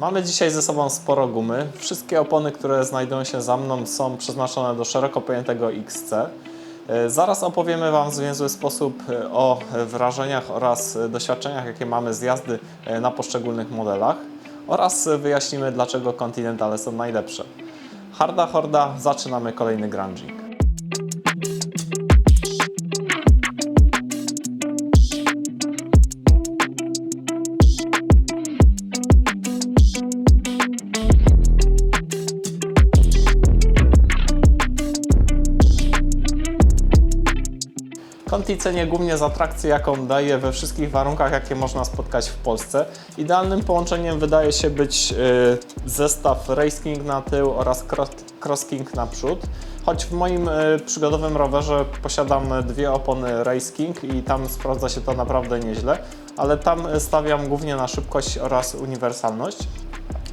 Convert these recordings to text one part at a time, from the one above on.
Mamy dzisiaj ze sobą sporo gumy. Wszystkie opony, które znajdują się za mną są przeznaczone do szeroko pojętego XC. E, Zaraz opowiemy Wam w zwięzły sposób e, o wrażeniach oraz doświadczeniach, jakie mamy z jazdy e, na poszczególnych modelach oraz wyjaśnimy, dlaczego Continentale są najlepsze. Harda horda, zaczynamy kolejny grunging. Conti cenię głównie za trakcję, jaką daje we wszystkich warunkach, jakie można spotkać w Polsce. Idealnym połączeniem wydaje się być y, zestaw Race King na tył oraz Cross, Cross King na przód. Choć w moim y, przygodowym rowerze posiadam dwie opony Race King i tam sprawdza się to naprawdę nieźle, ale tam stawiam głównie na szybkość oraz uniwersalność.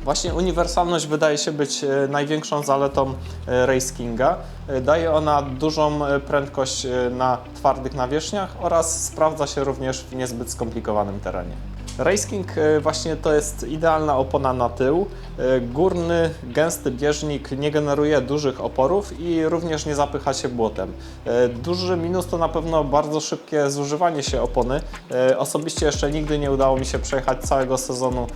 Właśnie uniwersalność wydaje się być e, największą zaletą e, Race Kinga. E, Daje ona dużą prędkość na twardych nawierzchniach oraz sprawdza się również w niezbyt skomplikowanym terenie. Race King e, właśnie to jest idealna opona na tył. E, Górny, gęsty bieżnik nie generuje dużych oporów i również nie zapycha się błotem. E, Duży minus to na pewno bardzo szybkie zużywanie się opony. Osobiście jeszcze nigdy nie udało mi się przejechać całego sezonu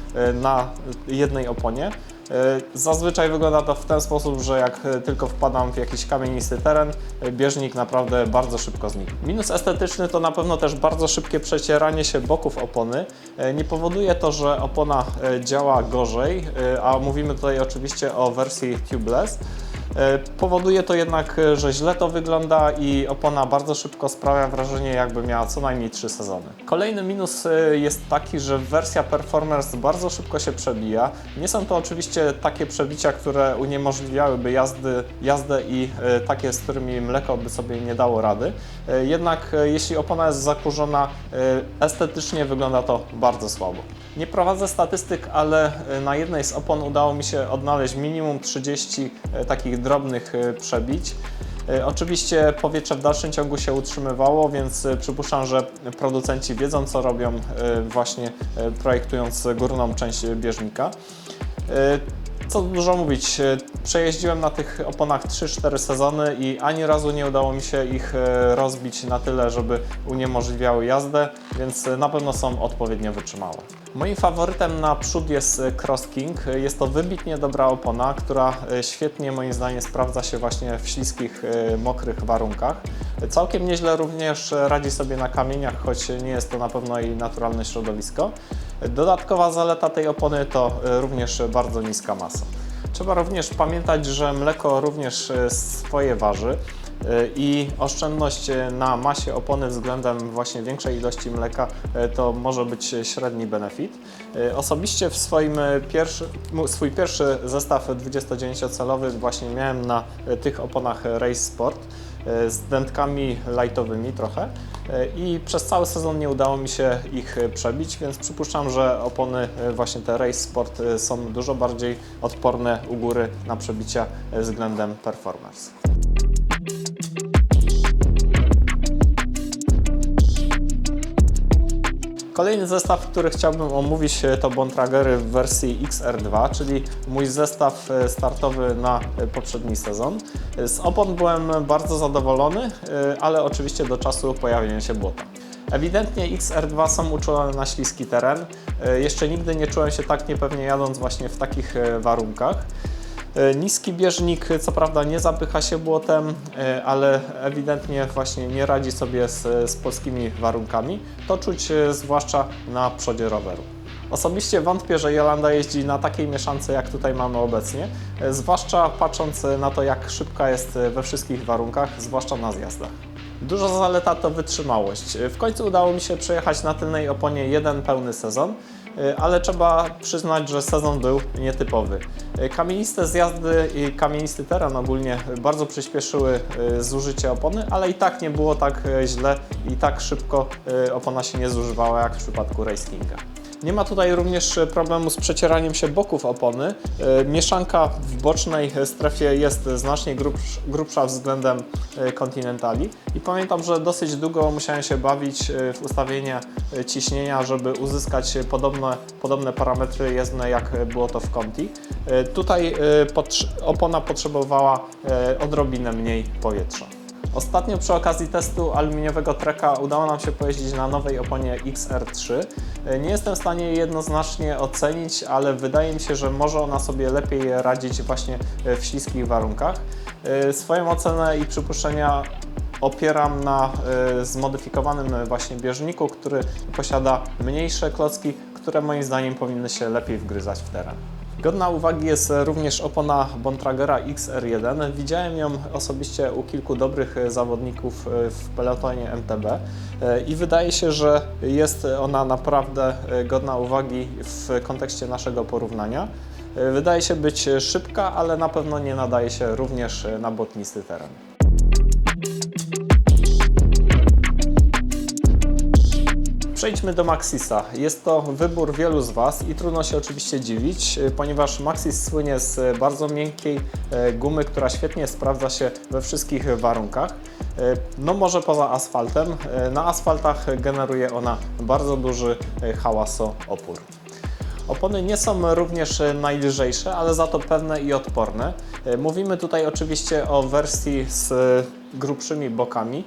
na jednej oponie. E, Zazwyczaj wygląda to w ten sposób, że jak e, tylko wpadam w jakiś kamienisty teren, e, bieżnik naprawdę bardzo szybko znika. Minus estetyczny to na pewno też bardzo szybkie przecieranie się boków opony. Nie powoduje to, że opona działa gorzej, a mówimy tutaj oczywiście o wersji tubeless. E, Powoduje to jednak, e, że źle to wygląda i opona bardzo szybko sprawia wrażenie, jakby miała co najmniej 3 sezony. Kolejny minus e, jest taki, że wersja Performance bardzo szybko się przebija. Nie są to oczywiście takie przebicia, które uniemożliwiałyby jazdy, jazdę i takie, z którymi mleko by sobie nie dało rady. Jednak jeśli opona jest zakurzona, estetycznie wygląda to bardzo słabo. Nie prowadzę statystyk, ale na jednej z opon udało mi się odnaleźć minimum 30 e, takich drobnych e, przebić. E, Oczywiście powietrze w dalszym ciągu się utrzymywało, więc e, przypuszczam, że producenci wiedzą co robią właśnie projektując górną część bieżnika. Co dużo mówić, e, przejeździłem na tych oponach 3-4 sezony i ani razu nie udało mi się ich e, rozbić na tyle, żeby uniemożliwiały jazdę, więc e, na pewno są odpowiednio wytrzymałe. Moim faworytem na przód jest Cross King. Jest to wybitnie dobra opona, która świetnie moim zdaniem sprawdza się właśnie w śliskich, mokrych warunkach. Całkiem nieźle również radzi sobie na kamieniach, choć nie jest to na pewno jej naturalne środowisko. Dodatkowa zaleta tej opony to e, również bardzo niska masa. Trzeba również pamiętać, że mleko również e, swoje waży e, i oszczędność na masie opony względem właśnie większej ilości mleka to może być średni benefit. Osobiście w swoim pierwszy, swój pierwszy zestaw 29-calowy właśnie miałem na tych oponach Race Sport z dętkami lightowymi trochę e, i przez cały sezon nie udało mi się ich e, przebić, więc przypuszczam, że opony e, właśnie te Race Sport e, są dużo bardziej odporne u góry na przebicia e, względem Performance. Kolejny zestaw, który chciałbym omówić e, to Bontragery w wersji XR2, czyli mój zestaw e, startowy na e, poprzedni sezon. Z opon byłem bardzo zadowolony, ale oczywiście do czasu pojawienia się błota. Ewidentnie XR2 są uczulone na śliski teren. Jeszcze nigdy nie czułem się tak niepewnie jadąc właśnie w takich warunkach. E, Niski bieżnik co prawda nie zapycha się błotem, e, ale ewidentnie właśnie nie radzi sobie z, z polskimi warunkami. To czuć e, zwłaszcza na przodzie roweru. Osobiście wątpię, że Jolanda jeździ na takiej mieszance, jak tutaj mamy obecnie, zwłaszcza patrząc na to, jak szybka jest we wszystkich warunkach, zwłaszcza na zjazdach. Duża zaleta to wytrzymałość. W końcu udało mi się przejechać na tylnej oponie jeden pełny sezon, ale trzeba przyznać, że sezon był nietypowy. Y, Kamieniste zjazdy i kamienisty teren ogólnie bardzo przyspieszyły y, zużycie opony, ale i tak nie było tak źle i tak szybko opona się nie zużywała jak w przypadku racinga. Nie ma tutaj również problemu z przecieraniem się boków opony. E, Mieszanka w bocznej strefie jest znacznie grubsz, grubsza względem e, Continentali i pamiętam, że dosyć długo musiałem się bawić e, w ustawienie e, ciśnienia, żeby uzyskać podobne, podobne parametry jezdne jak było to w Conti. E, Tutaj e, opona potrzebowała e, odrobinę mniej powietrza. Ostatnio przy okazji testu aluminiowego treka udało nam się pojeździć na nowej oponie XR3. E, Nie jestem w stanie jej jednoznacznie ocenić, ale wydaje mi się, że może ona sobie lepiej radzić właśnie w śliskich warunkach. E, Swoją ocenę i przypuszczenia opieram na e, zmodyfikowanym właśnie bieżniku, który posiada mniejsze klocki, które moim zdaniem powinny się lepiej wgryzać w teren. Godna uwagi jest również opona Bontragera XR1. Widziałem ją osobiście u kilku dobrych zawodników w pelotonie MTB e, i wydaje się, że jest ona naprawdę godna uwagi w kontekście naszego porównania. E, Wydaje się być szybka, ale na pewno nie nadaje się również na błotnisty teren. Przejdźmy do Maxisa. Jest to wybór wielu z Was i trudno się oczywiście dziwić, y, ponieważ Maxis słynie z bardzo miękkiej e, gumy, która świetnie sprawdza się we wszystkich warunkach. E, No może poza asfaltem. Na asfaltach generuje ona bardzo duży hałasoopór. Opony nie są również najlżejsze, ale za to pewne i odporne. Mówimy tutaj oczywiście o wersji z grubszymi bokami.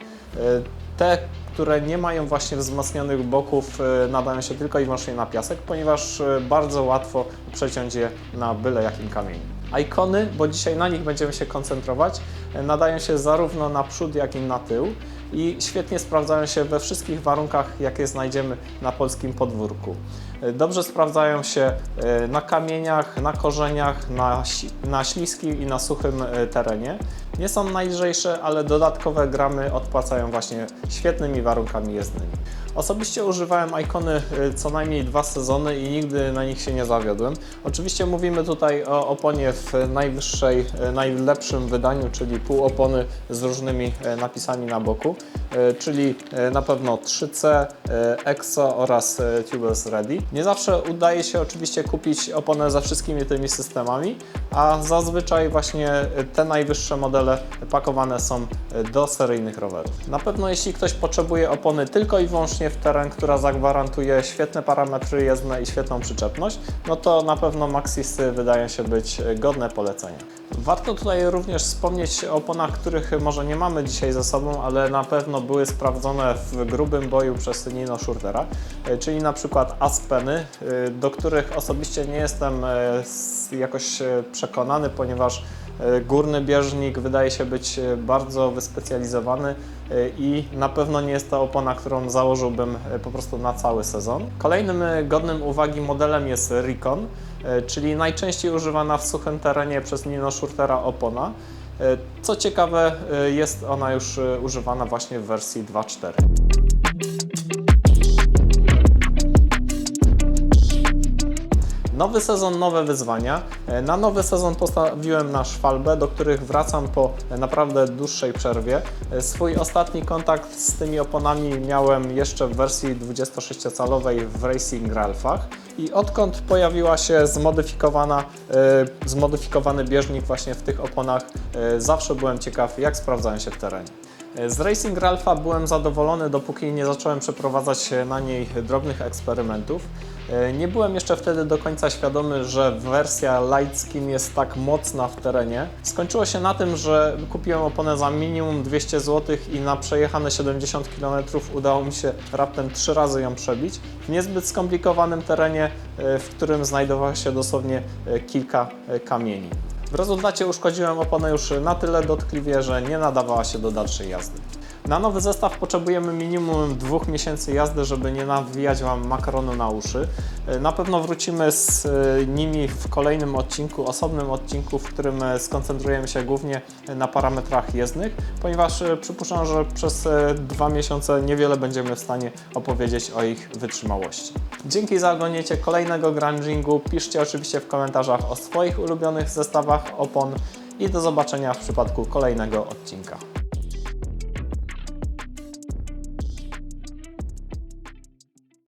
Te, które nie mają właśnie wzmocnionych boków, e, nadają się tylko i wyłącznie na piasek, ponieważ e, bardzo łatwo przeciąć je na byle jakim kamieniu. Ikony, bo dzisiaj na nich będziemy się koncentrować, e, nadają się zarówno na przód, jak i na tył i świetnie sprawdzają się we wszystkich warunkach, jakie znajdziemy na polskim podwórku. Dobrze sprawdzają się na kamieniach, na korzeniach, na, na śliskim i na suchym terenie. Nie są najlżejsze, ale dodatkowe gramy odpłacają właśnie świetnymi warunkami jezdnymi. Osobiście używałem Icony y, co najmniej dwa sezony i nigdy na nich się nie zawiodłem. Oczywiście mówimy tutaj o oponie w najwyższej, y, najlepszym wydaniu, czyli pół opony z różnymi y, napisami na boku, czyli y, na pewno 3C, y, EXO oraz Tubeless Ready. Nie zawsze udaje się oczywiście kupić oponę ze wszystkimi tymi systemami, a zazwyczaj właśnie te najwyższe modele pakowane są do seryjnych rowerów. Na pewno jeśli ktoś potrzebuje opony tylko i wyłącznie w teren, która zagwarantuje świetne parametry jezdne i świetną przyczepność, no to na pewno Maxisy wydają się być godne polecenia. Warto tutaj również wspomnieć o oponach, których może nie mamy dzisiaj ze sobą, ale na pewno były sprawdzone w grubym boju przez Nino Schurtera, y, czyli na przykład Aspeny, y, do których osobiście nie jestem s- jakoś przekonany, ponieważ górny bieżnik wydaje się być bardzo wyspecjalizowany i na pewno nie jest to opona, którą założyłbym po prostu na cały sezon. Kolejnym godnym uwagi modelem jest Recon, czyli najczęściej używana w suchym terenie przez Nino Schurtera opona. Y, Co ciekawe, y, jest ona już y, używana właśnie w wersji 2.4. Nowy sezon, nowe wyzwania. E, Na nowy sezon postawiłem na szwalbę, do których wracam po e, naprawdę dłuższej przerwie. E, Swój ostatni kontakt z tymi oponami miałem jeszcze w wersji 26-calowej w Racing Ralphach i odkąd pojawiła się zmodyfikowana, zmodyfikowany bieżnik właśnie w tych oponach, zawsze byłem ciekaw jak sprawdzają się w terenie. Z Racing Ralpha byłem zadowolony, dopóki nie zacząłem przeprowadzać na niej drobnych eksperymentów. E, Nie byłem jeszcze wtedy do końca świadomy, że wersja Lightskin jest tak mocna w terenie. Skończyło się na tym, że kupiłem oponę za minimum 200 zł i na przejechane 70 km udało mi się raptem 3 razy ją przebić. W niezbyt skomplikowanym terenie, e, w którym znajdowało się dosłownie e, kilka kamieni. W rezultacie uszkodziłem oponę już na tyle dotkliwie, że nie nadawała się do dalszej jazdy. Na nowy zestaw potrzebujemy minimum dwóch miesięcy jazdy, żeby nie nawijać Wam makaronu na uszy. E, Na pewno wrócimy z e, nimi w kolejnym odcinku, osobnym odcinku, w którym e, skoncentrujemy się głównie na parametrach jezdnych, ponieważ przypuszczam, że przez dwa miesiące niewiele będziemy w stanie opowiedzieć o ich wytrzymałości. Dzięki za oglądnięcie kolejnego grungingu. Piszcie oczywiście w komentarzach o swoich ulubionych zestawach opon i do zobaczenia w przypadku kolejnego odcinka.